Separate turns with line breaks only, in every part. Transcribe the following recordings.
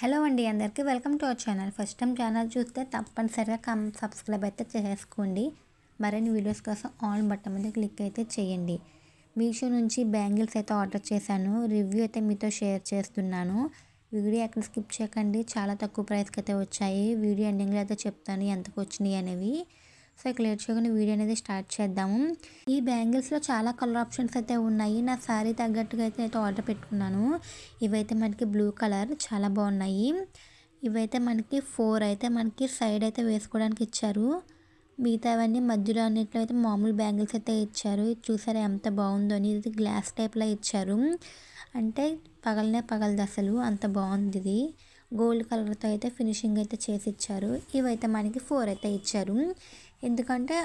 Hello అండి అందరికీ welcome to our channel. First time channel చూస్తే తప్పనిసరిగా కమ్ సబ్స్క్రైబ్ అయితే చేసుకోండి మరిన్ని వీడియోస్ కోసం ఆల్ బట్టన్ మీద క్లిక్ అయితే చేయండి. మీషో నుంచి బ్యాంగిల్స్ అయితే ఆర్డర్ చేశాను. రివ్యూ అయితే మీతో షేర్ చేస్తున్నాను. వీడియో ఎక్కడ స్కిప్ చేయకండి. చాలా తక్కువ ప్రైస్కి అయితే వచ్చాయి. వీడియో ఎండింగ్లో అయితే చెప్తాను ఎంతకు వచ్చినాయి అనేవి. సో ఇక లేట్ చేయకుండా వీడియో అనేది స్టార్ట్ చేద్దాము. ఈ బ్యాంగిల్స్లో చాలా కలర్ ఆప్షన్స్ అయితే ఉన్నాయి. నా శారీ తగ్గట్టుగా అయితే అయితే ఆర్డర్ పెట్టుకున్నాను. ఇవైతే మనకి బ్లూ కలర్ చాలా బాగున్నాయి. ఇవైతే మనకి ఫోర్ అయితే మనకి సైడ్ అయితే వేసుకోవడానికి ఇచ్చారు. మిగతావన్నీ మధ్యలో అన్నిట్లో అయితే మామూలు బ్యాంగిల్స్ అయితే ఇచ్చారు. చూసారా ఎంత బాగుందో అని ఇది గ్లాస్ టైప్లో ఇచ్చారు. అంటే పగలనే పగలదు అసలు అంత బాగుంది ఇది. గోల్డ్ కలర్తో అయితే ఫినిషింగ్ అయితే చేసి ఇచ్చారు. ఇవైతే మనకి ఫోర్ అయితే ఇచ్చారు. ఎందుకంటే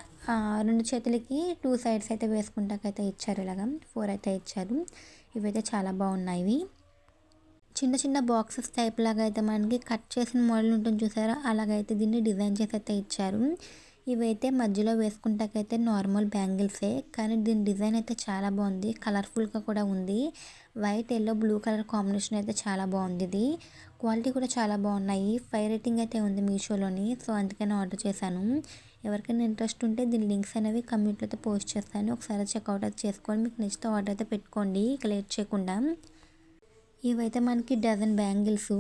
రెండు చేతులకి టూ సైడ్స్ అయితే వేసుకుంటాకైతే ఇచ్చారు ఇలాగ. ఫోర్ అయితే ఇచ్చారు. ఇవైతే చాలా బాగున్నాయి. చిన్న చిన్న బాక్సెస్ టైప్ లాగా అయితే మనకి కట్ చేసిన మోడల్ ఉంటుంది చూసారా? అలాగైతే దీన్ని డిజైన్ చేసి అయితే ఇచ్చారు. ఇవైతే మధ్యలో వేసుకుంటాకైతే నార్మల్ బ్యాంగిల్సే కానీ దీని డిజైన్ అయితే చాలా బాగుంది. కలర్ఫుల్గా కూడా ఉంది. White yellow blue colour combination అయితే చాలా బాగుంది ఇది. క్వాలిటీ కూడా చాలా బాగున్నాయి. ఫైవ్ రేటింగ్ అయితే ఉంది మీషోలోని సో అందుకని ఆర్డర్ చేశాను. ఎవరికైనా ఇంట్రెస్ట్ ఉంటే దీని లింక్స్ అనేవి కమ్యూనిటీలో అయితే పోస్ట్ చేస్తాను. ఒకసారి చెక్అవుట్ అయితే చేసుకోండి మీకు నెక్స్ట్ ఆర్డర్ అయితే పెట్టుకోండి. ఇక లేట్ చేయకుండా. ఇవైతే మనకి డజన్ బ్యాంగిల్స్.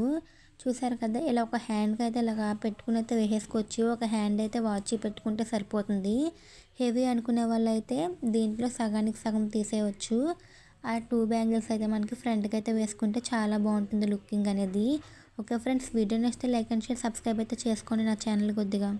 చూసారు కదా ఇలా ఒక హ్యాండ్కి అయితే ఇలాగా పెట్టుకుని అయితే వేసేసుకోవచ్చు. ఒక హ్యాండ్ అయితే వాచ్ పెట్టుకుంటే సరిపోతుంది. హెవీ అనుకునే వాళ్ళు అయితే దీంట్లో సగానికి సగం తీసేయవచ్చు ఆ టూ బ్యాంగిల్స్ అయితే మనకి ఫ్రంట్కి అయితే వేసుకుంటే చాలా బాగుంటుంది లుకింగ్ అనేది. ఓకే ఫ్రెండ్స్ వీడియో నచ్చితే లైక్ అండ్ షేర్ సబ్స్క్రైబ్ అయితే చేసుకోండి నా ఛానల్ కొద్దిగా.